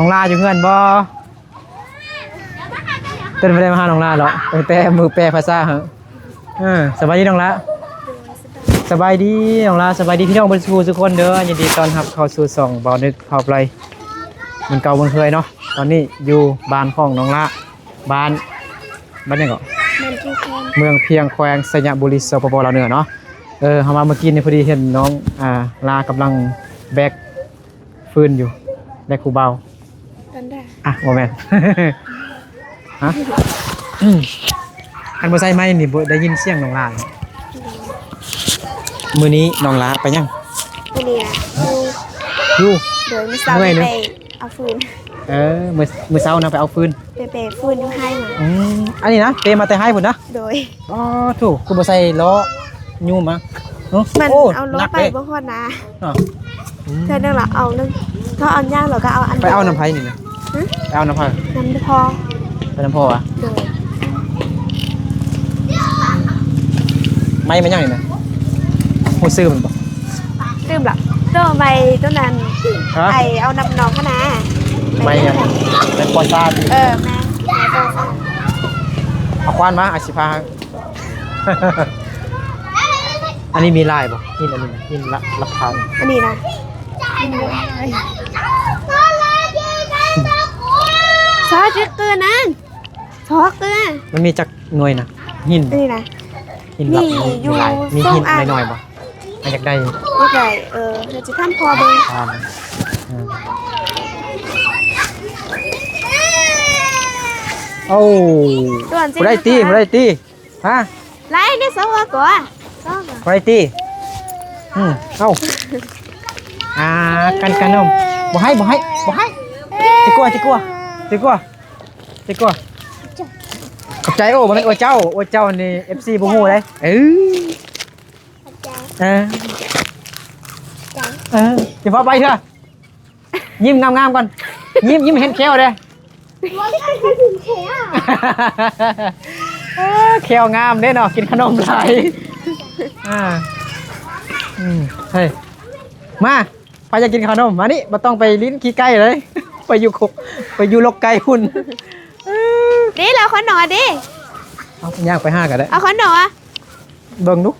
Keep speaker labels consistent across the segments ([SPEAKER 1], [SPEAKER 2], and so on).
[SPEAKER 1] น้องลาอยู่เพื่อนบ่เต้นไม่ได้มาหาน้องลาหรอกตั้งแต่มือแปลภาษาเหรอเออสบายดีน้องละสบายดีน้องลาสบายดีพี่น้องบริสุทธิ์ทุกคนเด้อยินดีต้อนรับเข้าสู่สองบ่อนึกเผาไพลมันเก่ามันเคยเนาะตอนนี้อยู่บ้านของน้องละบ้านบ้านยังเกาะ
[SPEAKER 2] มันคือแคน
[SPEAKER 1] เมืองเพียงแควงสยบุรีสปปลาวเหนือเนาะเออเขามาเมื่อกี้นี่พอดีเห็นน้องอ่าลากำลังแบกฟืนอยู่แบกคูเบา
[SPEAKER 2] กันได้
[SPEAKER 1] อะโมแมนฮะอืมอันบ่ใส่ไม้นี่บ่ได้ยินเสียงน้องลาเลยมื้อนี้น้องลาไปยัง
[SPEAKER 2] ตัวนี้นะดู
[SPEAKER 1] อยู่
[SPEAKER 2] โดยมือเสา
[SPEAKER 1] เมื่อยเนอะ
[SPEAKER 2] ไปเอาฟืน
[SPEAKER 1] เออมื้อมื้อเช้านะไปเอาฟืน
[SPEAKER 2] ไปเปะฟืนอยู่ให้มา
[SPEAKER 1] อืมอันนี้นะเตมาแต่ให้พุ่นนะ
[SPEAKER 2] โดย
[SPEAKER 1] อ๋อถูกคุณบ่ใส่ล้อยูมมาเอ้า
[SPEAKER 2] มัน
[SPEAKER 1] โเอา
[SPEAKER 2] รถ
[SPEAKER 1] หนัก
[SPEAKER 2] ไป
[SPEAKER 1] เลย
[SPEAKER 2] บ่พอนะ
[SPEAKER 1] เนาะอืม
[SPEAKER 2] เธอนั่งหรอเอานึงถ้าเอาย่างเราก็เอาอัน
[SPEAKER 1] ไปเอาน้ำไผ่นี่นะ
[SPEAKER 2] ฮะ
[SPEAKER 1] ไปเอาน้ำไผ่
[SPEAKER 2] น้ำพอ
[SPEAKER 1] ไปน้ำพ่อวะ
[SPEAKER 2] โดย
[SPEAKER 1] ไม่มันยังนี่นะหูซื้อมันบอก
[SPEAKER 2] ลืมหรอตัวใบตัวนั้น
[SPEAKER 1] ฮะ
[SPEAKER 2] ไปเอาน้ำนองขนา
[SPEAKER 1] ไม่ยังเป็นปอซาดิ
[SPEAKER 2] เออแม่แม่ตัวซ่า
[SPEAKER 1] เอาควานมาอาชิพาอันนี้มีลายบ่หินอันนี้นะหินละรับทาน
[SPEAKER 2] อันนี้นะซอส จืดเกลือนั่นซอเกลือ
[SPEAKER 1] มันมีจักหน่วยนะหิน
[SPEAKER 2] นนี้นะ
[SPEAKER 1] หินแบบ
[SPEAKER 2] มีอยู่
[SPEAKER 1] ลายมี
[SPEAKER 2] ทรง
[SPEAKER 1] หิน
[SPEAKER 2] อ่าง
[SPEAKER 1] หน่อยๆบ่อันอยากได้
[SPEAKER 2] ไม่ใหญ่เออเดี๋ยวจะทำพอเบิ่ง
[SPEAKER 1] ทานเออโอ้
[SPEAKER 2] ด่วนสิ
[SPEAKER 1] บ่ได้ตีบ่ได้ตีฮะ
[SPEAKER 2] ไล่นี่สองตัวก่อนสองตัว
[SPEAKER 1] บ่ได้ตีอืมเอ้าอ่ากันกันนมบ่ให้บ่ให้บ่ให้จิกลัวจิกลัวจิกลัว จิกลัวขอบใจโอ้บ่แม่นโอ้เจ้าโอ้เจ้านี่ FC บ่ฮู้เลยเออเออเออสิพาไปเถอะยิ้มงามๆก่อน ยิ้มยิ้มเห็นแควเด้เออแควงามเด้เนาะกินขนมหลายอ่าอืมเฮ้ยมาไปจะกินขนมมานี่บ่ต้องไปลิ้นขี้ไก่เลย ไปอยู่คุกไปอยู่ลกไก่หุ่น
[SPEAKER 2] ดิเราขอนอดิ
[SPEAKER 1] เอาย่างไปห้ากันได้
[SPEAKER 2] เอาขอนอ
[SPEAKER 1] เบิ่งดู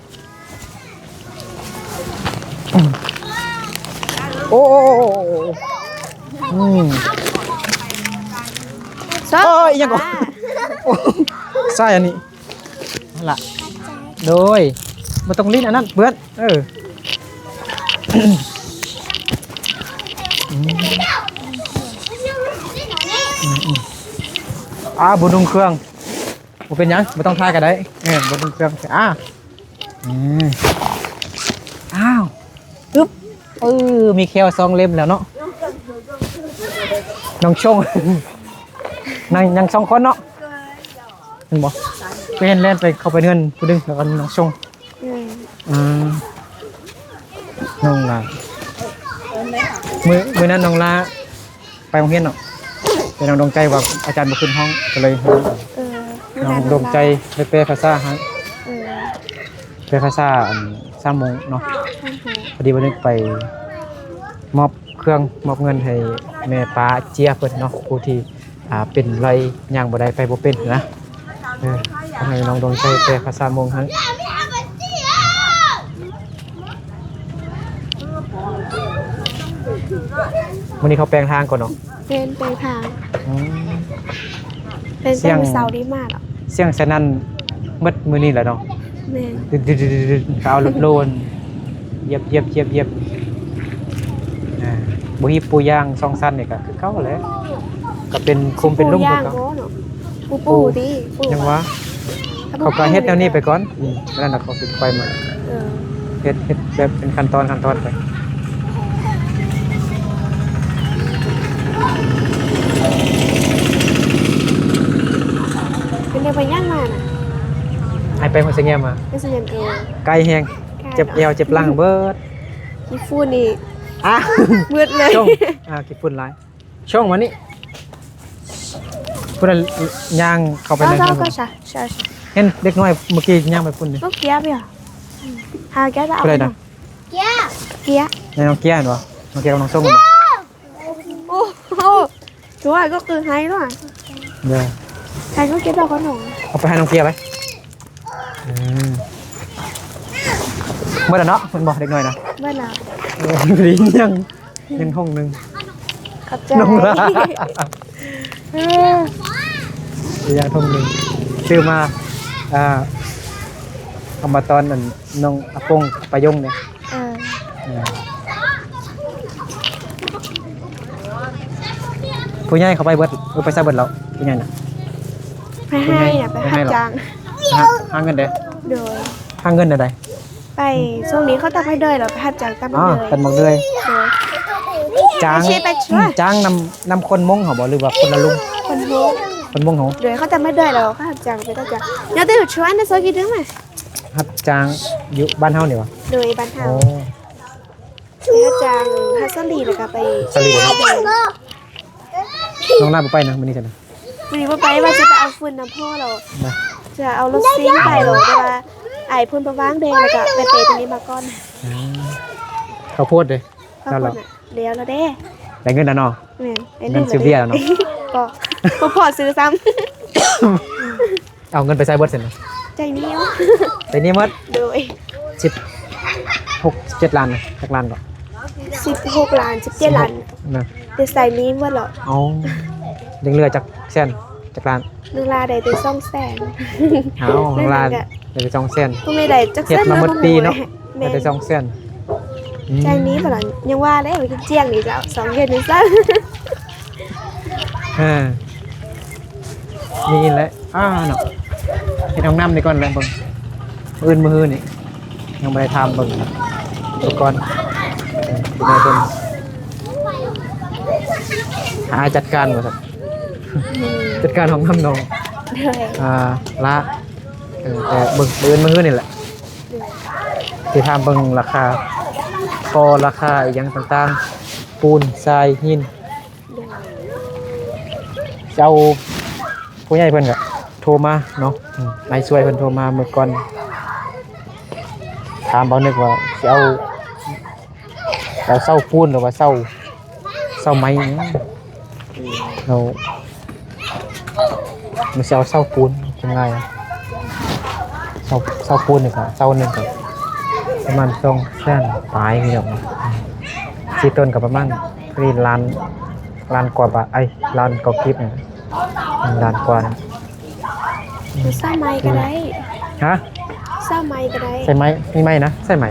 [SPEAKER 1] โอ้โอ้โอ้โอ้โอ้อืม
[SPEAKER 2] สอง
[SPEAKER 1] โอ้ยยังก่อนโอ้ใส่อันนี้นั่นล่ะโดยมาต้องลิ้นอันนั้นเพื่อนเอออืมอืมอืม อ่าบุญดุงเครื่องบ่เป็นหยังไม่ต้องทายกันได้เออบุญดุงเครื่องอ่าอืมอ้าวปึ๊บเออมีแควซองเล่มแล้วเนาะน้องชงนั่งยังสองคนเนาะเห็นบ่ไปเห็นเล่นไปเข้าไปเนื่อนผู้ดึงแล้วก็น้องชง
[SPEAKER 2] อืม
[SPEAKER 1] อืมน้องลามือมือนั้นน้องลาไปโรงเรียนเนาะ เป็นน้องดวงใจว่าอาจารย์มาขึ้นห้องก็เลยให้
[SPEAKER 2] เออ
[SPEAKER 1] น้องดวงใจไปแปลภาษาให้
[SPEAKER 2] เออ
[SPEAKER 1] แปลภาษาอันสามโมงเนาะพอดีวันนี้ไปมอบเครื่องมอบเงินให้แม่ป้าเจียเพิ่นเนาะผู้ที่อ่าเป็นไรย่างบ่ได้ไปบ่เป็นนะเออขอให้น้องดวงใจแปลภาษามงให้วันนี้เขาแปลงทางก่อนเนาะ
[SPEAKER 2] เป็นไปทาง
[SPEAKER 1] อืม
[SPEAKER 2] เป็น
[SPEAKER 1] เสี
[SPEAKER 2] เป็
[SPEAKER 1] ยง
[SPEAKER 2] นเสาดีมากอะ
[SPEAKER 1] เสียงสนั่นหมืดมือนี้แหละเนาะ
[SPEAKER 2] แม่น
[SPEAKER 1] ดึดๆๆๆๆเขาเอารถโลนเหยียบเหยียบเหยียบเหยียบอ่าบุฮีปูย่างซองสั้นเนี่ยก็คือเขาแหละก็เป็นคุมเป็นลุ่ม
[SPEAKER 2] ปู
[SPEAKER 1] ข
[SPEAKER 2] ย่า
[SPEAKER 1] องงเขา
[SPEAKER 2] โง่เนาะปูปู ดิปู
[SPEAKER 1] ยังวะ
[SPEAKER 2] ถ้
[SPEAKER 1] เขาก็เฮ็ดแนวนี้ไปก่อนอืมนั่นน่ะเขาสิไปมา
[SPEAKER 2] เออ
[SPEAKER 1] เฮ็ดเฮ็ดแบบเป็นขั้นตอนขั้นตอนไป
[SPEAKER 2] เป็นเด็กไปย่างมาน่ะ
[SPEAKER 1] ให้ ไปหัวเสงียมมา
[SPEAKER 2] เป็นเสียงเอว
[SPEAKER 1] ไกลแฮงเจ็บเอวเจ็บหลังเบิด
[SPEAKER 2] ขี้ฟูนี่
[SPEAKER 1] อะ
[SPEAKER 2] มืดเลย
[SPEAKER 1] ช่วงอ่ากี่ฝุ่นหลายช่วงวันนี้พุ่นนะย่างเข้าไป
[SPEAKER 2] ก็
[SPEAKER 1] เลย
[SPEAKER 2] ก็
[SPEAKER 1] ครับผ
[SPEAKER 2] ก็
[SPEAKER 1] ม
[SPEAKER 2] ใช่ใช่ใช่
[SPEAKER 1] เห็นเด็กน้อยเมื่อกี้ย่างไปพุ่นนี่
[SPEAKER 2] ก็เกียร์ไปอะหาแกจะเอา
[SPEAKER 1] อะไรนะ
[SPEAKER 2] เกียร์เกียร์
[SPEAKER 1] ในน้องเกียร์เห็นบ่น้องเกียร์กับน้องส้มเห็นบ่
[SPEAKER 2] โอ้โหชัวร์ก็คือไฮหรอ
[SPEAKER 1] เด้อ
[SPEAKER 2] ไฮก็เก็บดอกขนม
[SPEAKER 1] เอาไปให้น้องเกียร์ไปอืม เมื่อไหร่เนาะมันบอกเด็กหน่อยนะ
[SPEAKER 2] เมื่อไหร่
[SPEAKER 1] เออลิ้นยังยังห้องหนึง
[SPEAKER 2] ขอบใจ
[SPEAKER 1] น้องละ
[SPEAKER 2] เออ
[SPEAKER 1] ยังห้องหนึงชื่อมาอ่าเอามาตอนนั้นน้องอาปงปายงเนี่ย
[SPEAKER 2] เออ
[SPEAKER 1] ผู้ใหญ่เขาไปเบิดเออไปซะเบิดแล้วผู้ใหญ่น่ะ
[SPEAKER 2] ไปให้อะไป
[SPEAKER 1] ไม่
[SPEAKER 2] หั
[SPEAKER 1] ให้
[SPEAKER 2] ด
[SPEAKER 1] หรอก
[SPEAKER 2] จาง
[SPEAKER 1] หาหาเงินเด้
[SPEAKER 2] โดย
[SPEAKER 1] หาเงินเด้ใด
[SPEAKER 2] ไปช่วงนี้เขาตักให้เดยเหรอไปหัดจางตักให้
[SPEAKER 1] อ๋อ
[SPEAKER 2] เดย
[SPEAKER 1] เป็นหมกเลย
[SPEAKER 2] โดย
[SPEAKER 1] จ้าง
[SPEAKER 2] ไปชี้ไปช่วย
[SPEAKER 1] จ้างนำนำคนมงเหรอบ่หรือว่าคนละลุง
[SPEAKER 2] คนรู้
[SPEAKER 1] คนมงเหรอ
[SPEAKER 2] โดยเขาตักไม่เดยเหรอเขาหัดจางไปตักจางเดี๋ยวตื่นช่วยนะโซกิดึงมา
[SPEAKER 1] ครับจ้างอยู่บ้านเฮานี่วะ
[SPEAKER 2] โดยบ้านเฮา
[SPEAKER 1] โอ้
[SPEAKER 2] ไปหัดจางฮัสซอลีแล้วก็ไป
[SPEAKER 1] สลีเด้อ
[SPEAKER 2] โดย
[SPEAKER 1] น้องหน้าบ่ไปนะมื้อนี้จ้ะนะ
[SPEAKER 2] วันนี้ว่าไปว่าจะไปเอาฟืนน้ำพ่อเรา
[SPEAKER 1] นะ
[SPEAKER 2] จะเอารถซิ่งไปเหรอแต่ว่าไอ้พ่นประว่างแดงแล้วก็ไปเตะตรงนี้มาก่อน
[SPEAKER 1] อืมข้าวโพดเด้
[SPEAKER 2] ข้าวคนอะเดี๋ยวเราได้
[SPEAKER 1] ได้เงินแล้วเนาะ
[SPEAKER 2] แม่นไอ้
[SPEAKER 1] เงินซื้อเบียร์แล้วเนอะ
[SPEAKER 2] ก็ก็พอซื้อซ้
[SPEAKER 1] เอาเงินไปใช้เบิดเสร็จนะำ
[SPEAKER 2] ใจนี้ว
[SPEAKER 1] แต่นี่หมด
[SPEAKER 2] โดย
[SPEAKER 1] 16 7ล้านนะจักล้านก็
[SPEAKER 2] 16ล้าน17ล้าน
[SPEAKER 1] นะ
[SPEAKER 2] แต่ใส่นี้ว่าเหรอ
[SPEAKER 1] เอายังเหลือจักแสน จักล้าน
[SPEAKER 2] หนึงลาได้แต่2แสน
[SPEAKER 1] เอาข้างล้านเหลือ2แสน
[SPEAKER 2] ก็ไม่ได้จัก
[SPEAKER 1] เฮ็
[SPEAKER 2] แส
[SPEAKER 1] ด
[SPEAKER 2] น
[SPEAKER 1] มาหมดปีเนาะ
[SPEAKER 2] แม่
[SPEAKER 1] เหลือแต่2แสนอืม
[SPEAKER 2] ใจนี้บ่ล่ะยังว่าได้ว่าเจียงนี่จะเอาสองเดือนนี่ซะ
[SPEAKER 1] อ่านี่แหละอ้าเนาะเฮ็ดห้องน้ำนี่ก่อนแหละเบิ่งมื้ออื่นมื้อฮื้อนี่ยังบ่ได้ทำเบิ่งอุปกรณ์เออคุณนายเพิ่นหาจัดการบ่ครับ จัดการของน้ำนอง
[SPEAKER 2] เลย
[SPEAKER 1] อ่าละเออแต่เบิ่งเบิ่งมื้อนี่แหละที่ทำเบิ่งราคาพอราคาอีหยังต่างๆ ปูนทรายหินเจ้าผู้ใหญ่เพิ่นก็โทรมาเนาะอืมนายช่วยเพิ่นโทรมาเมื่อก่อนถามเบานึกว่าสิเอาเอาเศร้าปูนหรือว่าเศร้าเศร้าไม้เนี่ยเรา มันจะเอาเสาปูนยังไงอะเสาเสาปูนหนึ่งครับเสาหนึ่งครับประมาณสองแสนปลายพี่น้องสี่ต้นกับประมาณรีล้านล้านกว่าบาทไอ้ยล้านกว่ากิฟต์เนี่ยล้านกว่านะ
[SPEAKER 2] ดูซ่าไม้ก็ได้
[SPEAKER 1] ฮะ
[SPEAKER 2] ซ่าไม้ก็ได้
[SPEAKER 1] ใส่ไหมมีไหมนะใส่ไหม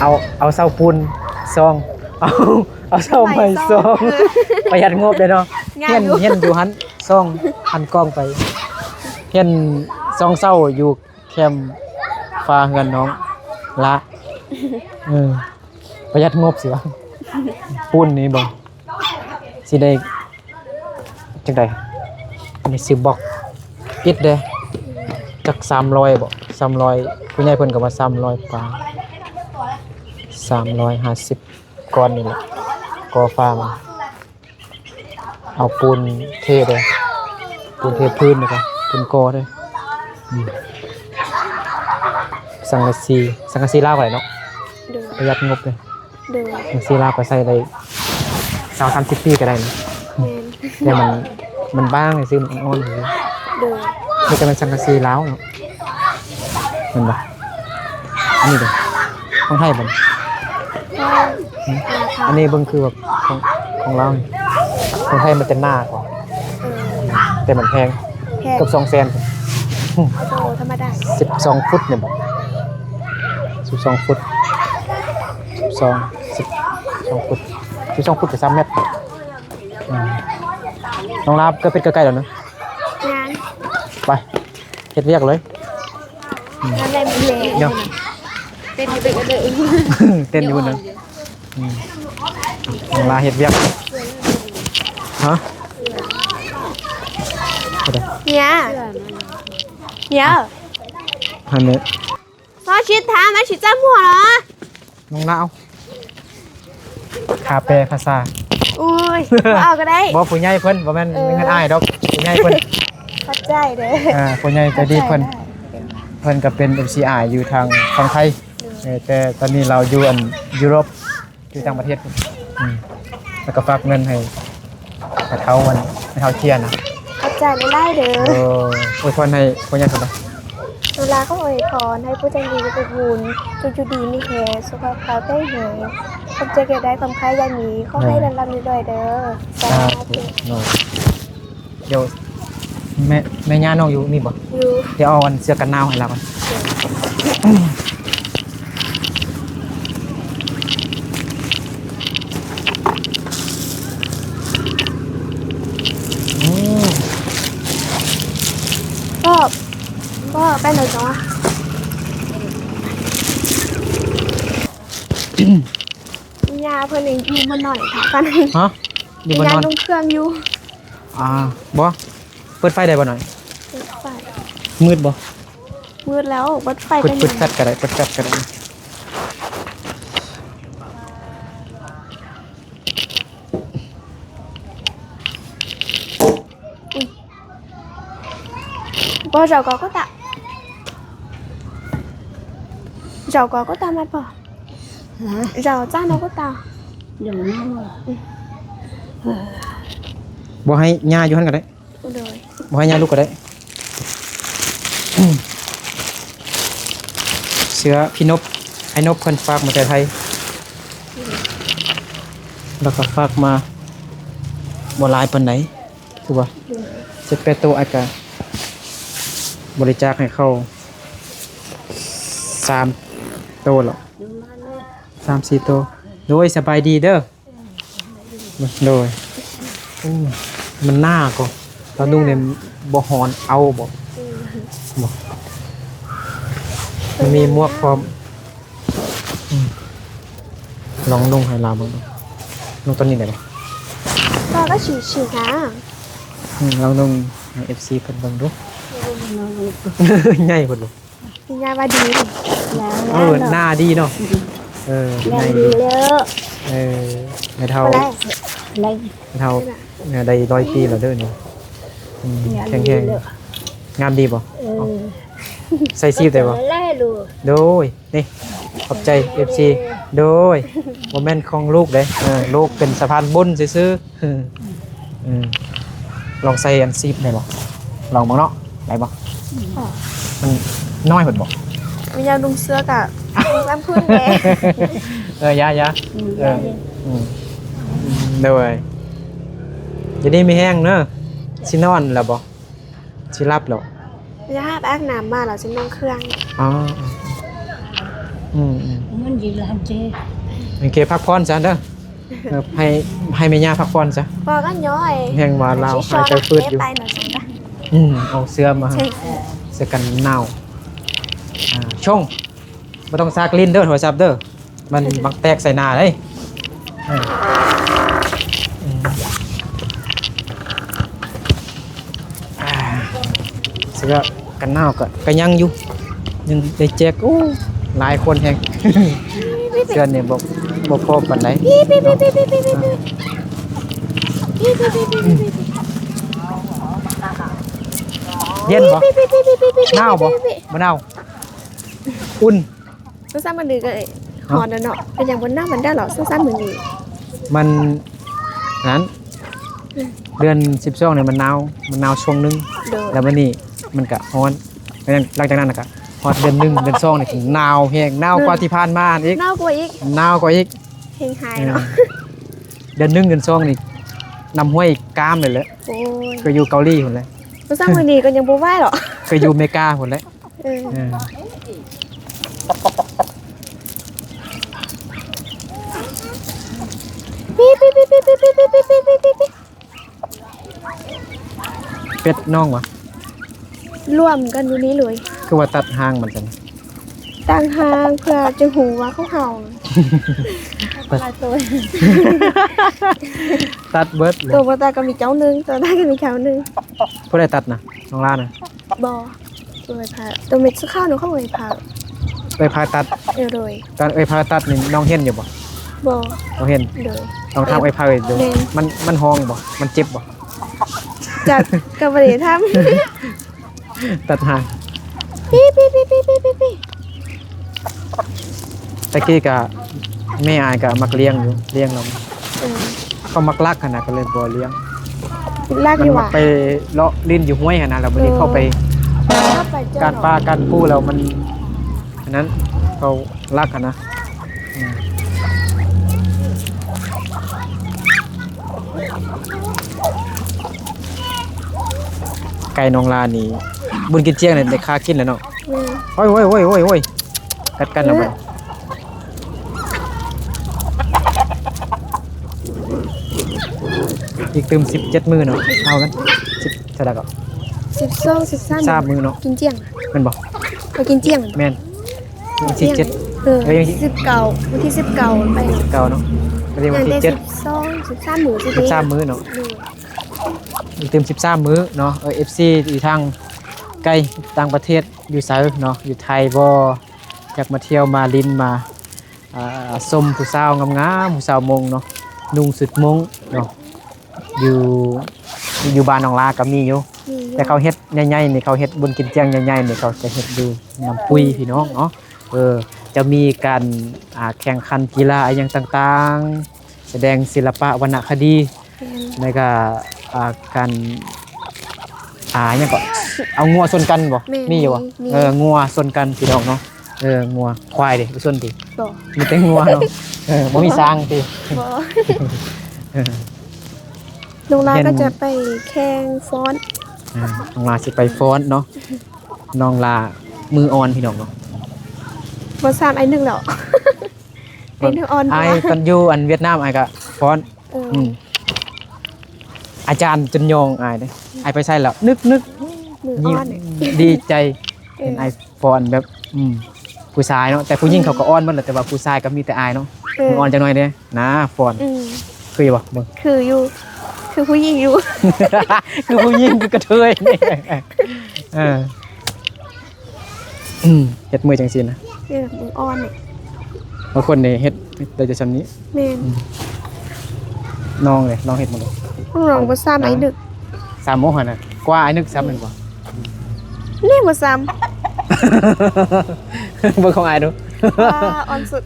[SPEAKER 1] เอาเอาเสาปูนซอง เอาเอาเสาไม้ซองประหยัดงบเลยเนาะ
[SPEAKER 2] งา
[SPEAKER 1] เฮีย
[SPEAKER 2] น
[SPEAKER 1] น
[SPEAKER 2] อยู่
[SPEAKER 1] เฮียนอยู่หันซ่องหันกล้องไปเฮียนซ่องเศร้าอยู่แคมป์ฟ้าเฮือนน้องละเออประหยัดงบสิวะปุ้นนี่บ่สิได้จังไดอันนี้ซื้อบอกอิดเด้จัก300บ่300ผู้ใหญ่เพิ่นก็ว่า300ปลา350 ก้อนนี่แหละกอฟ้ามาเอาปูนเทเลยปูนเทพื้นนะครับปูนกอเลยอืมสังกะสีสังกะสีลาวไปเนาะ
[SPEAKER 2] ดู
[SPEAKER 1] ประหยัดงบเลย
[SPEAKER 2] ดู
[SPEAKER 1] สังกะสีลาวก็ใส่ได้สาวสามสิบปีก็ได้นะ
[SPEAKER 2] แมน
[SPEAKER 1] แต่มันมันบ้างเลยซื้อมันอ่อนๆเลย
[SPEAKER 2] ดู
[SPEAKER 1] นี่ก็เป็นสังกะสีลาวเนาะเห็นปะอันนี้เด้อของไทยมัน
[SPEAKER 2] ก็ราคา
[SPEAKER 1] อันนี้เบิ่งคือแบบของของเรานี่ของไทยมันจะหน้ากว่า
[SPEAKER 2] เออ
[SPEAKER 1] แต่มันแพง
[SPEAKER 2] แค่
[SPEAKER 1] เกือบสองแสน
[SPEAKER 2] โตธรรมดา
[SPEAKER 1] สิบสองฟุตเนี่ยบอกสิบสองฟุตสิบสองสิบสองฟุตสิบสองฟุตกับสามเมตรอืมน้องลาบก็เป็นใกล้ๆแล้วเนอะ
[SPEAKER 2] งาน
[SPEAKER 1] ไปเฮ็ดเรียกเลย
[SPEAKER 2] งานในมือเลย
[SPEAKER 1] เดี๋ยว
[SPEAKER 2] เป็นอยู่เป็นกระเดิม
[SPEAKER 1] เต้นอยู่นะอืมน้อง ลาเฮ็ดเรียกฮะเอาเดี๋ยว
[SPEAKER 2] เนี่ยเนี่ย
[SPEAKER 1] อันนี้
[SPEAKER 2] ซอชิดถามมาชิดจ้าหัวเหรอ
[SPEAKER 1] น้องลาเอาคาแปลภาษา
[SPEAKER 2] อุ้ยบ่เอาก็ได้
[SPEAKER 1] บ่ผู้ใหญ่เพิ่นบ่แม่น
[SPEAKER 2] เออ
[SPEAKER 1] เงินอ้ายดอกผู้ใหญ่เพิ่น
[SPEAKER 2] เข้าใจเด้อ
[SPEAKER 1] อ่าผู้ใหญ่ใจดีเพิ่นเพิ่นก็เป็น MCI อยู่ทางฝั่งไทยเออแต่ตอนนี้เราอยู่อันยุโรป อยู่ต่างประเทศพุ่นอืมแล้วก็ฝากเงินให้ให้เท้ามันให้เท้าเทียนนะ
[SPEAKER 2] ขอบใจไม่ได้เด้
[SPEAKER 1] เอ
[SPEAKER 2] อ
[SPEAKER 1] ออวยพรให้พ่อใหญ่สบาย
[SPEAKER 2] เวลาก็อวยพรให้ผู้ใจดีไปบุญจุจุดีมีแฮสุขภาพได้แฮความเจริญได้ความคล้ายอยางนี้ขอให้ลำลำด้วยๆเด้อสา
[SPEAKER 1] สา
[SPEAKER 2] ธุ
[SPEAKER 1] ธุโนเดี๋ยวแม่แม่ย่าน้องอยู่นี่บ่
[SPEAKER 2] อยู่
[SPEAKER 1] เดี๋ยวเอาอันเสื้อกันหนาวให้เราก่อนอืม
[SPEAKER 2] ก็ก็ไปหน่อยจ้ะยาเพิ่นเองอยู่มาหน่อยค่ะกัน
[SPEAKER 1] ฮะอยู่บน
[SPEAKER 2] ยาน
[SPEAKER 1] อน
[SPEAKER 2] ลงเครื่องอยู่
[SPEAKER 1] อ่าบ่เปิดไฟได้บ่หน่อย
[SPEAKER 2] เปิดไฟ
[SPEAKER 1] มืดบ่
[SPEAKER 2] มืดแล้วเปิดไฟ
[SPEAKER 1] เปิด
[SPEAKER 2] เป็น
[SPEAKER 1] เปิดแฟลชก็ได้เปิดแฟลชก็ได้
[SPEAKER 2] บ่ rau có có tạo rau có có tạo mặt bỏ rau cha nó có tạo
[SPEAKER 3] เดี๋ยวนะว่า
[SPEAKER 1] บ่ให้ย่าอยู่หั่นก็ได้
[SPEAKER 2] rồi
[SPEAKER 1] บ่ให้ย่าลูกก็ได้อืมเสือพี่นบไอ้นบเพิ่นฝากมาแต่ไทย แล้วก็ฝากมาบ่หลายปานใดถูกป่ะเจ็ดแปดตัวอากาบริจาคให้เข้าสามตัวหรอ
[SPEAKER 3] ดูมาเลย
[SPEAKER 1] สามสี่ตัว โดยสบายดีเด้อโดยอู้มันหน้าก็ตอนนุ่งเนี่ยบ่ฮอนเอาบ่บ่มันมีหมวกพร้อมอืมลองนุ่งให้ลาบ้างดูนุ่งตัวนี้ได้ปะ
[SPEAKER 2] to có chịu chịu hả
[SPEAKER 1] อืมลองนุ่งให้ FC เพิ่นเบิ่งดู
[SPEAKER 3] น้อง
[SPEAKER 1] ใหญ่เพิ่นดู
[SPEAKER 2] thì nhà ba đi thì
[SPEAKER 3] แล้ว
[SPEAKER 1] เออหน้าดีเนาะ เออ
[SPEAKER 3] แล้
[SPEAKER 1] ใหญ่
[SPEAKER 3] ว
[SPEAKER 1] ดี
[SPEAKER 3] ดีแล้ว
[SPEAKER 1] เออให้เท่า
[SPEAKER 2] có lẽ
[SPEAKER 3] แล้ว
[SPEAKER 1] ให้เท่าเนี่ยได้ร้อยปีแล้วเด้อนี่อืม
[SPEAKER 3] งาน
[SPEAKER 1] แข็ง
[SPEAKER 3] ดี
[SPEAKER 1] แรง
[SPEAKER 3] แล้ว
[SPEAKER 1] งามดีบ่
[SPEAKER 3] เออ
[SPEAKER 1] ใส่ซีบได้บ่
[SPEAKER 3] แล้วลูก
[SPEAKER 1] โดยนี่ขอบใจ FC โดยบ่แม่นของลูกเด้เออลูกเป็นสะพานบุญซื่อๆอืมอืมลองใส่อันซีบได้บ่ลองบ่เนาะได้บ่มันน้อยเพิ่นบ่
[SPEAKER 2] bây giờ đung xưa cả làm khuôn bé
[SPEAKER 1] เออยายา
[SPEAKER 3] อืม
[SPEAKER 1] เอออืมโดยจะได้มีแห้งเนอะสินอนแล้วบ่สิรับแล้ว
[SPEAKER 2] bây giờ hát ác nằm mà là xin nông khương
[SPEAKER 1] อ๋ออืมอืม
[SPEAKER 3] มันดีแล้วเจ้
[SPEAKER 1] โอเคพักผ่อนซะเด้อเออให้ให้แม่ย่าพักผ่อนซะ
[SPEAKER 2] và các nhỏ ấy
[SPEAKER 1] แห้งว่าเรา
[SPEAKER 2] chỉ
[SPEAKER 1] หาย
[SPEAKER 2] cho
[SPEAKER 1] ใจ
[SPEAKER 2] nó
[SPEAKER 1] ฟืดอยู่
[SPEAKER 2] ép tay nó xuống ta
[SPEAKER 1] อืมเอาเสื้อมา
[SPEAKER 2] Chị
[SPEAKER 1] เสื้อกันหนาวอ่าชง บ่ต้องซากลิ้นเด้อโทรศัพท์เด้อมันบักแตกใส่หน้าเลยเอออืมอ่าเสื้อกันหนาวก็ก็ยังอยู่ยังได้แจกโอ้หลายคนแฮงเสื้อเนี่ยบ่บ่พอปานใด
[SPEAKER 2] Bi bi bi bi bi bi bi bi. Bi bi bi bi bi bi.
[SPEAKER 1] สั้นมันดี
[SPEAKER 2] ก็เลหอน
[SPEAKER 1] เนาะเป็นอย่า
[SPEAKER 2] งบนหน้ามันได้หรอสั้นมันดี
[SPEAKER 1] มันนั้น เดือนสิบสองเนี่ยมันหนาวมันหนาวช่วงนึง แล้วมันนี่มันก็ฮ้อนหลังจากนั้นนะครับฮอตเดือนหนึ่งเดือนสองเนี่ยหนาวแหงหนาวกว่าที่ผ่านมาอีก
[SPEAKER 2] หนาวกว่าอีก
[SPEAKER 1] หนาวกว่าอีก
[SPEAKER 2] แห้งหาย
[SPEAKER 1] เนาะเดือนหนึ่งเดือนสองนี่นำห้วยก้ามเลยแหละก็อยู่เกาหลีคนเล
[SPEAKER 2] ยภาษาเมือดี
[SPEAKER 1] ก็
[SPEAKER 2] ยังบ่ไหวหร
[SPEAKER 1] อก็อยู่เมกาคนเลย ละ
[SPEAKER 2] Ừ.
[SPEAKER 1] เออ
[SPEAKER 2] Bi bi bi bi bi bi bi bi bi bi bi bi.
[SPEAKER 1] เป็ดน้องวะ
[SPEAKER 2] Luồm gần như ní lưới.
[SPEAKER 1] คือว่าตัดหางมันจัง
[SPEAKER 2] Tăng hàng vừa chân hù và khóc hào.
[SPEAKER 3] là tôi
[SPEAKER 1] ตัดเบิดเลย
[SPEAKER 2] Tôi vào ta có bị cháu nương, tôi ta có bị cháu nương.
[SPEAKER 1] ผู้ใดตัดน่ะน้องลาน่ะ
[SPEAKER 2] Bò. Tôi phải phá. Tôi mệt sức khao nó không phải phá.
[SPEAKER 1] ไปพาตัด
[SPEAKER 2] Được rồi.
[SPEAKER 1] ตอนเอ้ยพาตัดนี่น้องเห็นอยู่บ่
[SPEAKER 2] Bò.
[SPEAKER 1] น้องเห็น
[SPEAKER 2] Được.
[SPEAKER 1] ลองทำไอ้พาเอ้ยดู มันมันห้องบ่ มันเจ็บบ่
[SPEAKER 2] Chặt. Cầm vào để thăm.
[SPEAKER 1] ตัดหาง
[SPEAKER 2] Bi bi bi bi bi bi bi.
[SPEAKER 1] ตะกี้ก็แม่อายก็มักเลี้ยงอยู่เลี้ยงเราเขามักลักขนาดก็เลยบ่เลี้ยง
[SPEAKER 2] ลาก
[SPEAKER 1] มัน
[SPEAKER 2] ดีก
[SPEAKER 1] มา
[SPEAKER 2] ว่า
[SPEAKER 1] ไปเลาะเลิ้นอยู่ห้วยขนาดเราไม่ได้เข้าไป การปลาการปูแล้วมันอันนั้นเขาลักกันนะ ไก่นองลานี่บุญกินเจียงเนี่ยได้ค่ากินแล้วเนาะ
[SPEAKER 2] อืม
[SPEAKER 1] โอ้ยโอ้ยโอ้ยโอ้ยโอ้ยกัดกันแล้วมันอีกเติมสิบเจ็ดมือเนาะเอากันสิบเท่าไหร่ก็
[SPEAKER 2] สิบสองสิบสาม
[SPEAKER 1] ทราบมือเนาะ
[SPEAKER 2] กินเจียง
[SPEAKER 1] แมันบอก
[SPEAKER 2] ไปกินเจียง
[SPEAKER 1] แม่นสิบเจ็ด
[SPEAKER 2] เออ
[SPEAKER 1] เอ้ย
[SPEAKER 2] สิบเก่าวันที่สิบเก่าไป
[SPEAKER 1] เก้าเนาะไม่ได้
[SPEAKER 2] อ
[SPEAKER 1] วั
[SPEAKER 2] ย่านง
[SPEAKER 1] ที่
[SPEAKER 2] ได้
[SPEAKER 1] เจ็
[SPEAKER 2] สิ
[SPEAKER 1] ด
[SPEAKER 2] บสองสิบสามหมูสิบ
[SPEAKER 1] สิบสามมื้อเนาะ
[SPEAKER 2] ดู
[SPEAKER 1] อีกเติมสิบสามมื้อเนาะเออฟซีอยู่ทางไกลต่างประเทศอยู่ไสเนาะอยู่ไทยบ่อยากมาเที่ยวมาลินมาอ่าส้มผู้สาวงามๆผู้สาวมงเนาะนุ่งสุดมงเนาะอยู่อยู่บ้านหนองลาก็มีอยู่
[SPEAKER 2] นี่
[SPEAKER 1] แต่เขาเฮ็ดใหญ่ๆนี่เขาเฮ็ดบนกินเจียงใหญ่ๆนี่เขาจะเฮ็ดดูน้ำปุยพี่น้องเนาะเออจะมีการอ่าแข่งขันกีฬาอะไรอย่างต่างๆ แสดงศิลปะวรรณคดีในก็ อ่าการอ่าอหยังก็เอางัวชนกันบ่มีอยู่บ่เอองัวชนกันพี่น้องเนาะเอองัวควายดิไปชนดิ
[SPEAKER 2] บอก
[SPEAKER 1] มีแต่งัวเนาะเออบ่มีช้างติ
[SPEAKER 2] บอก
[SPEAKER 1] เออ
[SPEAKER 2] ลุงลา
[SPEAKER 1] เห็น
[SPEAKER 2] ก็จะไปแข่งฟ้อน
[SPEAKER 1] อ่าน้องลาสิไปฟ้อนเนาะ น้องลา มืออ่อนพี่น้องเนาะ
[SPEAKER 2] บอสามไอหนึ่งแล้วไอหนึ่งออน
[SPEAKER 1] ไอ้
[SPEAKER 2] ตัว
[SPEAKER 1] ตอนอยู่อันเวียดนามไอ้ก็ฟ้อน
[SPEAKER 2] เออ
[SPEAKER 1] อืม อาจารย์จนยองไอ้เด้ไอ้ไปใส่แล้วนึกนึก
[SPEAKER 2] มือ
[SPEAKER 1] ยิ้
[SPEAKER 2] อ
[SPEAKER 1] ม
[SPEAKER 2] อนเนี่ย
[SPEAKER 1] ดีใจ
[SPEAKER 2] เอ
[SPEAKER 1] เห็น
[SPEAKER 2] อ
[SPEAKER 1] ไอ้ฟ้อนแบบอืมผู้ชายเนาะแต่ผู้หญิงเขาก็อ้อนมันแหละแต่ว่าผู้ชายก็มีแต่อายเนาะ
[SPEAKER 2] เออ
[SPEAKER 1] มึงอ้อนจังหน่อยเด้นะฟ้อน
[SPEAKER 2] อืม
[SPEAKER 1] คือบ่มึง
[SPEAKER 2] คืออยู่ คือผู้หญิงอยู่
[SPEAKER 1] คือผู้หญิงคือกระเทยนี่เอออืมเฮ็ดมือจังซี่นะ
[SPEAKER 2] เออมือออนเนี่ย
[SPEAKER 1] บางคนนี่เฮ็ดได้จะซำนี้
[SPEAKER 2] แม่น
[SPEAKER 1] น้องเลยน้องเฮ็ดหมดเลย
[SPEAKER 2] ต้องลองบอสามไอหนึ่ง
[SPEAKER 1] สามโมงหั่นน่ะกว่าไอ้นึกซ้ำนึงกว่า
[SPEAKER 2] นี่บอสาม
[SPEAKER 1] เบิ่งของไอ้ดู
[SPEAKER 2] ว่าออนสุด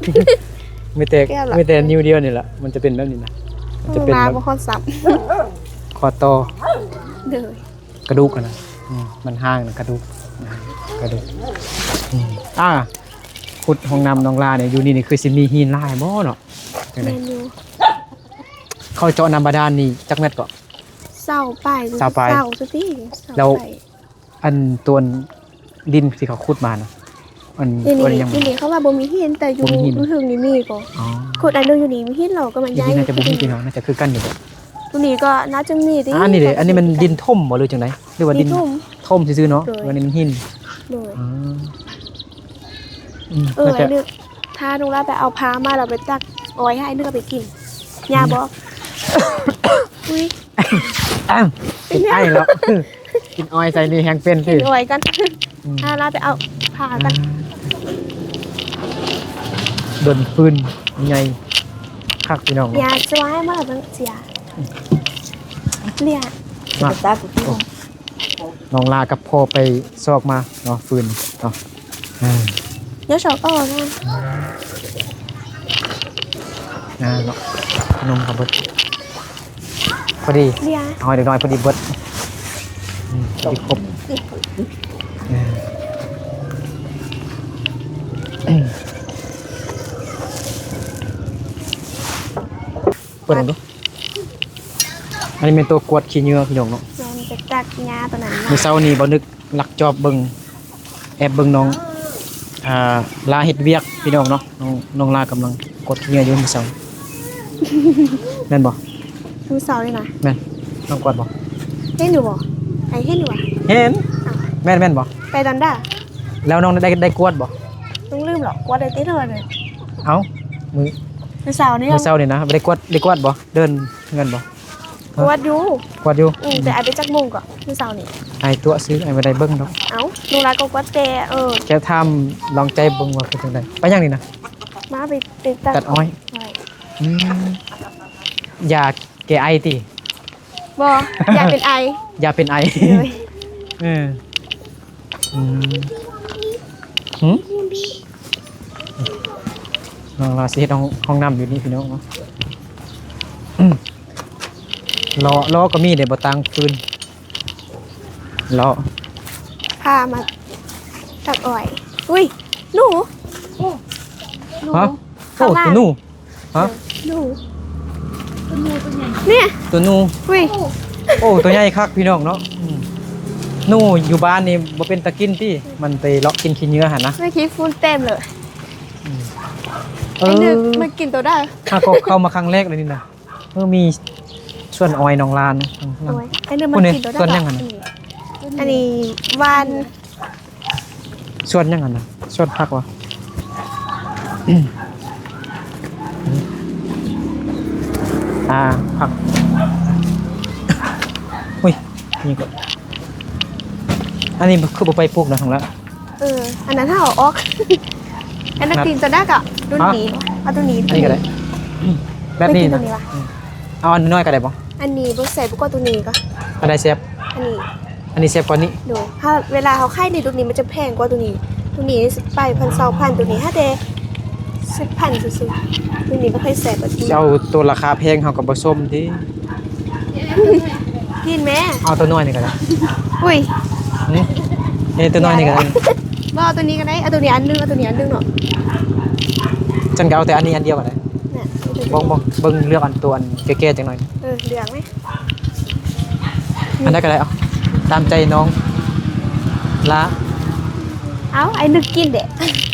[SPEAKER 1] ไม่แต่
[SPEAKER 2] แก้วเหรอ
[SPEAKER 1] ไม่แต่นิ้วเดียวนี่แหละมันจะเป็นแบบนี้นะมันจะเป็น
[SPEAKER 2] ลา
[SPEAKER 1] แบบ
[SPEAKER 2] บอคนสาม
[SPEAKER 1] คอต่อ
[SPEAKER 2] เด้อก
[SPEAKER 1] ระดูกอะนะอืมมันห่างนะกระดูกกระดูกอืมอ่าขุดห้องน้ำน้องลาเนี่ยอยู่นี่นี่คือสิมีหินลายบ่เนาะจัง
[SPEAKER 2] แม
[SPEAKER 1] ได๋
[SPEAKER 2] นอยู่
[SPEAKER 1] เข้าเจาะน้ำบาดาลนี่จักเม็ดก็
[SPEAKER 2] เศร้าไป
[SPEAKER 1] เศร้าไป
[SPEAKER 2] เศร้าสุดที่เศร้า
[SPEAKER 1] แล้ว
[SPEAKER 2] ไป
[SPEAKER 1] อันตัวดินที่เขาขุดมานะอัน
[SPEAKER 2] นี่
[SPEAKER 1] ตัว
[SPEAKER 2] นี่
[SPEAKER 1] นี้ยัง
[SPEAKER 2] นี่นี่เขาว่าบ่มีหินแต่อยู่
[SPEAKER 1] บ่มีหิน
[SPEAKER 2] รู้ถึงนี่มีก็
[SPEAKER 1] อ๋อ
[SPEAKER 2] ขุดอันนึงอยู่นี่มีหินเราก็มัน
[SPEAKER 1] อี
[SPEAKER 2] ย้า
[SPEAKER 1] นี่
[SPEAKER 2] ย
[SPEAKER 1] น่าจะบ่มีพี่น้องน่าจะคือกันอยู่บ่
[SPEAKER 2] ตัวนี้ก็น่าจะมีดิ
[SPEAKER 1] อ่านี่เด้อันนี้มันดินท่มบ่หรือจังไดหรือว่า
[SPEAKER 2] ดิ
[SPEAKER 1] ดิ
[SPEAKER 2] น
[SPEAKER 1] น
[SPEAKER 2] ทุ่ม
[SPEAKER 1] ท่มซื่อๆเนาะ
[SPEAKER 2] โดย
[SPEAKER 1] วันนี้มันหิน
[SPEAKER 2] โดย
[SPEAKER 1] อ๋ออืม
[SPEAKER 2] เออ
[SPEAKER 1] น่า
[SPEAKER 2] ไอ้
[SPEAKER 1] จะ
[SPEAKER 2] นึกถ้านุงลาไปเอาพามาเราไปตักเอาไว้ให้ไอ้นึกเอาไปกินยาบอก อุ้ย
[SPEAKER 1] อ้าวกินไอ้แล้วกินอ้อยใส่นี่แฮงเป็น
[SPEAKER 2] กิ
[SPEAKER 1] ที่
[SPEAKER 2] นเอาไว้กัน
[SPEAKER 1] อืม
[SPEAKER 2] ถ้าลาไปเอาพากัน
[SPEAKER 1] ดนปืนใหญ่คักพี่น้อง
[SPEAKER 2] ยาจะไว้ให้มาเราต้องเสียเรียก
[SPEAKER 1] มา
[SPEAKER 3] ตากูที่
[SPEAKER 1] น้องลากับพ่อไปซอกมาเนาะฟืนเนาะอ่า
[SPEAKER 2] เดี๋ยวชอบเอานะ
[SPEAKER 1] อ่าเนาะนมกับเบิดพ อดี
[SPEAKER 2] เรียก
[SPEAKER 1] เอาให้เด็กน้อยพอดีเบิดอืมพอดีครบอ่าเปิดลองดูอันนี้เป็นตัวกวดขี้เหงื่อพี่น้องเนาะ
[SPEAKER 2] แมนจะตักยาตัวนั้น
[SPEAKER 1] มื้
[SPEAKER 2] มา
[SPEAKER 1] อเช้านี้บ่นึกลักจอบเบิ่งแอบเบิ่งน้องอ่าลาเฮ็ดเวียกพี่น้องเนาะน้องน้องลากำลังกดขี้เหงื่ออยู่มื้อเช้าแม่นบ่
[SPEAKER 2] ดูเสาเลยนะ
[SPEAKER 1] แม่นน้องกดบ่
[SPEAKER 2] เห็นอยู่บ่ไอเห็นอยู่บ่
[SPEAKER 1] เห็นแม่นแม่นบ่
[SPEAKER 2] ไปตอนด้า
[SPEAKER 1] แล้วน้องได้ได้กวดบ่
[SPEAKER 2] ต้องลืมหรอกว่าได้ติดเท่าไหร่
[SPEAKER 1] เอ้ามื้อ
[SPEAKER 2] ดูเสาเนี่ย
[SPEAKER 1] มื้อเช้านี่นะบ่ได้กวดได้กวดบ่เดินเงินบ่
[SPEAKER 2] วัดอยู่
[SPEAKER 1] กวดอยู่
[SPEAKER 2] อืมแต่ไอไปจักโมงก่อนดูเสานี่
[SPEAKER 1] ไอ้ตัวซื้อไอ้บ่ได้เบิ่งดอก
[SPEAKER 2] เอ้าดูรักก็วัดแต่เออ
[SPEAKER 1] แค่ทำลองใจเบิ่งว่าเป็นจังไดไปยังนี่นะ
[SPEAKER 2] มาไปไปตัด
[SPEAKER 1] ตัดอ้อย
[SPEAKER 2] อ้อย
[SPEAKER 1] อืมอยาก แก้ไอติ
[SPEAKER 2] บ่อยากเป็นไอ
[SPEAKER 1] อยากเป็นไอ
[SPEAKER 2] เลย
[SPEAKER 1] เอออืมหืมน้องเราสิเฮ็ดห้องห้องน้ำอยู่นี่พี่น้องเนาะอืมล้อล้อก็มีเดี๋ยวบ่ตังปืนล้อ
[SPEAKER 2] พามาตักอ้อย อุ้ย หนู
[SPEAKER 1] ฮะโอ้
[SPEAKER 2] ข้างล่าง
[SPEAKER 1] ตัวหนูฮะ
[SPEAKER 2] หนู
[SPEAKER 3] ตัวนูตัวใหญ่
[SPEAKER 2] เนี่ย
[SPEAKER 1] ตัวหนู
[SPEAKER 2] อุ้ย
[SPEAKER 1] โอ้ตัวใหญ่คักพี่น้องเนาะอืมหนูอยู่บ้านนี่บ่เป็นตะกินที่มันไปเลาะกินขี้เนื้อหั่นนะ
[SPEAKER 2] เมื่อกี้ฟูนเต็มเลย
[SPEAKER 1] เอ
[SPEAKER 2] ไอ้
[SPEAKER 1] อ
[SPEAKER 2] นึกมันกินตัวได้
[SPEAKER 1] ถ้าก็เข้ามาครั้งแรกเลยนี่นะเออมีส่วนออยน้องลานนะ
[SPEAKER 2] โอ้ยไอ้นึกมัน
[SPEAKER 1] คนนี้
[SPEAKER 2] กินตัวได้
[SPEAKER 1] ส่วนยังไงนะ
[SPEAKER 2] อันนี้วาน
[SPEAKER 1] ส่วนยังไงนะส่วนพักวะ อืมอ่าพักอุ้ยนี่ก็อันนี้คือบ่ไปปลูกนะของละ
[SPEAKER 2] เออ อันนั้นถ้าเอาออก อันนั้น
[SPEAKER 1] นัด
[SPEAKER 2] กินตัวได้กะรุ่น
[SPEAKER 1] ฮะ
[SPEAKER 2] นี้เอาตัวนี้
[SPEAKER 1] อันนี้ก็ได้แบบนี้
[SPEAKER 2] ไม่กินตั
[SPEAKER 1] นะ
[SPEAKER 2] วนี้วะ
[SPEAKER 1] เอาอันน้อยก็ได้บ่
[SPEAKER 2] อันนี้บุใส่บุกว่าตัวนี้ก็
[SPEAKER 1] อันใดเซฟ
[SPEAKER 2] อันนี้
[SPEAKER 1] อันนี้เซฟกว่านี้
[SPEAKER 2] ดูถ้าเวลาเขาค่ายในตัวนี้มันจะแพงกว่าตัวนี้ตัวนี้สิบไปพันสองพันตัวนี้ห้าเดสิบพันสุดๆ ตัวนี้ไม่ค่อยแสบแบบนี้
[SPEAKER 1] จะเอาตัวราคาแพงเฮากับบ่ส้มที่
[SPEAKER 2] กินไหม
[SPEAKER 1] เอาตัวน้อยนี่ก็ได้
[SPEAKER 2] อุ้ย
[SPEAKER 1] นี่นี่ตัวน้อยนี่ก็ได้
[SPEAKER 2] ว่าเอาตัวนี้ก็ได้เอาตัวนี้อันนึงเอาตัวนี้อันนึงเนาะ
[SPEAKER 1] จังก็เอาแต่อันนี้อันเดียวก็ได้
[SPEAKER 2] เนี่ย
[SPEAKER 1] บ่งบ่งเบิ่งเลือกอันตัวอันแก่ๆจังหน่อย
[SPEAKER 2] เออเหลืองไหม
[SPEAKER 1] อันนั้นก็ได้เอาตามใจน้องละ
[SPEAKER 2] เอาไอ้นึกกินเด็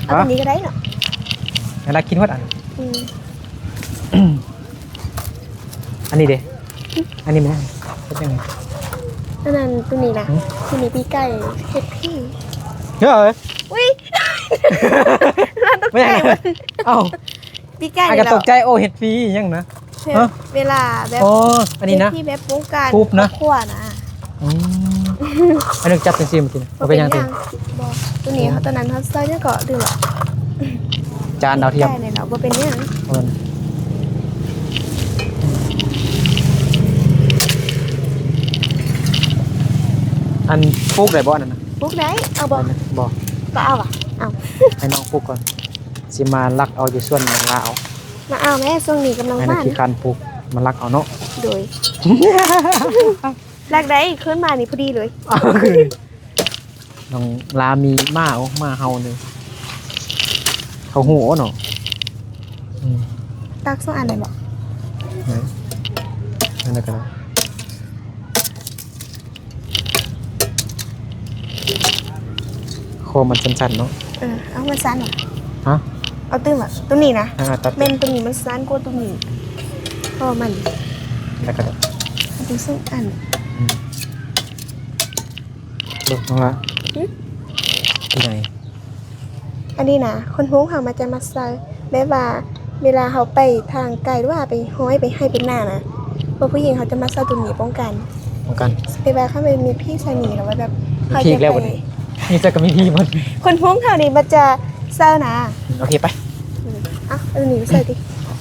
[SPEAKER 2] เอาตัวนี้ก็ได้เนาะ
[SPEAKER 1] อันละกินวัดอัน
[SPEAKER 2] อืม
[SPEAKER 1] อันนี้เด้อันนี้ไม่ได้เป็นยังไง
[SPEAKER 2] อันนั้นตัวนี้นะ
[SPEAKER 1] หืม
[SPEAKER 2] ตัวนี้พี่ไก่เฮ็ดพี่
[SPEAKER 1] เฮ้ย
[SPEAKER 2] อุ้ยน่าตก
[SPEAKER 1] ไม่
[SPEAKER 2] ใจ
[SPEAKER 1] ยัง
[SPEAKER 2] หมด
[SPEAKER 1] เอ้า
[SPEAKER 2] พี่ไก่
[SPEAKER 1] อาก
[SPEAKER 2] นี่
[SPEAKER 1] ระตกใจโอ้เห็ดฟรียังนะฮะ
[SPEAKER 2] เวลาแบบ
[SPEAKER 1] อ๋ออันนี้นะ
[SPEAKER 2] ที่แบบวงการ
[SPEAKER 1] ปุ๊บนะ
[SPEAKER 2] ครัวนะ
[SPEAKER 1] อืมอันนึงจับเป็นซีมกินเอาไปยังติ
[SPEAKER 2] บ่ตัวนี้เขาตอนนั้นเขาใส่เนี่ยก็ดื่มหรอ
[SPEAKER 1] จานดาวเทียม
[SPEAKER 2] ได้เลยเนาะบ่เป็นหยัง
[SPEAKER 1] เอา อันปลูกได้บ่อันนั้นนะ
[SPEAKER 2] พวกได้เอาบ่
[SPEAKER 1] บ่
[SPEAKER 2] ก็เอาอะเอา
[SPEAKER 1] ให้น้องปลูกก่อนสิมาลักเอาอยู่ส่วนของลาว
[SPEAKER 2] มาเอาแม่ช่วงนี้กำลัง
[SPEAKER 1] ให้นัก
[SPEAKER 2] บ้าน
[SPEAKER 1] ขี้คันปลูกมาลักเอาเนาะ
[SPEAKER 2] โดยรักได้ขึ้นมานี่พอดีเลย
[SPEAKER 1] น้องลามีมาเอามาเฮานี่เขาหัวเนาะอืม
[SPEAKER 2] ตักสองอันเลยบ่
[SPEAKER 1] ไหนนั่นนะก็ได้ คมมันสั้นๆเนาะ
[SPEAKER 2] เออเอามาซันเหรอ
[SPEAKER 1] ฮะ
[SPEAKER 2] เอาตื้มอะตัวนี้นะ
[SPEAKER 1] อ่าตัด
[SPEAKER 2] เม่นตัวนี้มันซันกว่าตัวนี้เพราะมัน
[SPEAKER 1] แล้วก็ได้
[SPEAKER 2] มันเป็นซึ่งอัน
[SPEAKER 1] ลูกน้องละ
[SPEAKER 2] หึ
[SPEAKER 1] ที่ไหน
[SPEAKER 2] อันนี้นะคนฮู้เขามาจะมาใส่แบบว่าเวลาเขาไปทางไกลหรือว่าไปห้อยไปให้เป็นหน้านะพวกผู้หญิงเขาจะมาใส่ตัวนี้ป้องกัน
[SPEAKER 1] ป้องกัน
[SPEAKER 2] ไปแบบเขาไปมีพี่ชายหนีแล้วว่าแบบเขา
[SPEAKER 1] พี่
[SPEAKER 2] จะ
[SPEAKER 1] อีกแล้ว
[SPEAKER 2] ไป
[SPEAKER 1] วั นนี้นี่จะก็มีพี่หมด
[SPEAKER 2] คนฮู้เขานี่มันจะเศร้านะ
[SPEAKER 1] โอเคไป
[SPEAKER 2] อืมเอะเอาตัวนี้ไปใส่ดิ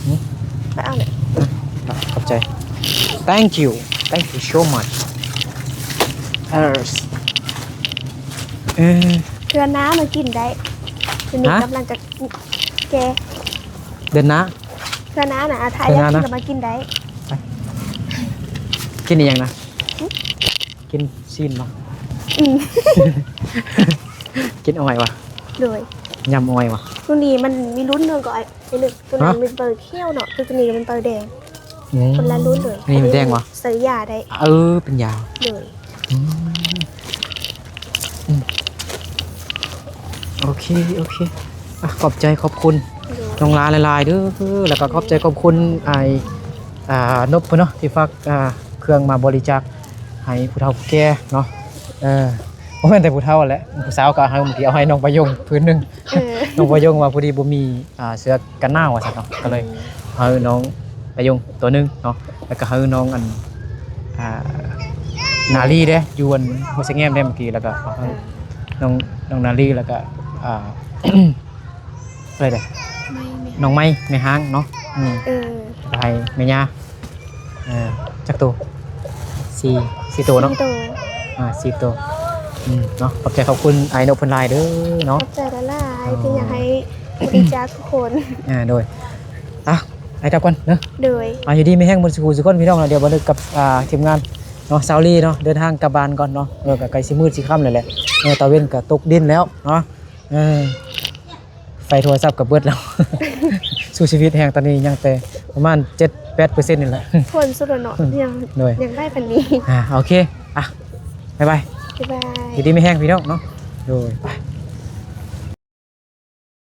[SPEAKER 1] หึ
[SPEAKER 2] ไปเอาเนี่ย
[SPEAKER 1] ขอบใจ thank you thank you so much เออเออ
[SPEAKER 2] เพื่อนน้ามากินได้ตัวนี้
[SPEAKER 1] ฮะ
[SPEAKER 2] กำลังจะแก
[SPEAKER 1] เดินนะ
[SPEAKER 2] เพื่อนน้าน่ะอาทาย
[SPEAKER 1] เพื่
[SPEAKER 2] ยา
[SPEAKER 1] อน
[SPEAKER 2] กิ
[SPEAKER 1] น้านะ
[SPEAKER 2] นแล้วมากินได้
[SPEAKER 1] กินอีกอย่างนะ
[SPEAKER 2] หึ
[SPEAKER 1] กินซีนบ่
[SPEAKER 2] อืม
[SPEAKER 1] กินอ้อยวะ
[SPEAKER 2] โดย
[SPEAKER 1] ยำอ้อยวะ
[SPEAKER 2] ตัวนี้มันมีรุ่นหนึ่งก็ไอ้ไอ้หนึ่งตัวนั้น
[SPEAKER 1] ฮะ
[SPEAKER 2] เป็นเตยเขี้ยวเนาะตัวนี้เป็นเตยแดง
[SPEAKER 1] อืม
[SPEAKER 2] คนละรุ่นเลย
[SPEAKER 1] นี่มันแดงวะ
[SPEAKER 2] ใส่ยาได้
[SPEAKER 1] เออเป็นยาว
[SPEAKER 2] เลย
[SPEAKER 1] อืมอืมโอเคโอเคอะขอบใจขอบคุณ
[SPEAKER 2] โดย
[SPEAKER 1] น้องลาหลายๆเด้อแล้วก็ขอบใจขอบคุณไออ่านบเพิ่นเนาะที่ฝากอ่าเครื่องมาบริจาคให้ผู้เฒ่าผู้แก่เนาะ เออบ่แม่นแต่ผู้เฒ่าแหละผู้สาวก็ให้บางทีเอาให้น้องประยงพื้นหนึง
[SPEAKER 2] เออ
[SPEAKER 1] น้องประยงว่าพอดีบ่มีอ่าเสื้อกันหนาวว่าซั่นเนาะก็เลยเอาน้องประยงตัวหนึงเนาะแล้วก็ให้น้องอันอ่านาลีเด้อยู่อันหัวสะแงมได้เมื่อกี้แล้วก็เอาให้น้องน้องนาลีแล้วก็อ่า อะไรเด้
[SPEAKER 2] ไม่ไม่
[SPEAKER 1] น้องไม้ไม่ห้างเนาะอืม
[SPEAKER 2] เออ
[SPEAKER 1] ไปแม่ย่าเอ่อจักตัวสี่สี่ตัวเนาะ
[SPEAKER 2] สิงโต
[SPEAKER 1] อ่าสี่ตัวอืมเนาะขอบใจขอบคุณไอ้นกเพันลายเด้อ
[SPEAKER 2] ข
[SPEAKER 1] เนาะ
[SPEAKER 2] อบใจละลายที่อยากให้บริจาคทุกคน
[SPEAKER 1] อ่าโดยอะไปกลับก่อนเนาะ
[SPEAKER 2] โดย
[SPEAKER 1] อ่าอยู่ดีไม่แห้งบนสกูสุกคนพี่น้องเราเดี๋ยวบันทึกกับอ่าทีมงานเนาะซาวลี่เนาะเดินทางกลับบ้านก่อนเนาะเออกับไก่สิมืดสิค่ำเลยแหละเออตะเว้นกับตกดินแล้วเนาะเออไฟโทรศัพท์กับเบิดแล้ว สู้ชีวิตแห่งตอนนี้ยังแต่ประมาณ7 8นี่แหละ
[SPEAKER 2] ทนสุดเนาะยัง
[SPEAKER 1] โดย
[SPEAKER 2] ยังได้พันนี้
[SPEAKER 1] อ่าโอเคอะ บ๊ายบาย
[SPEAKER 2] บ๊ายบาย
[SPEAKER 1] อยู่ดีไม่แห้งพี่น้องเนาะโดยไป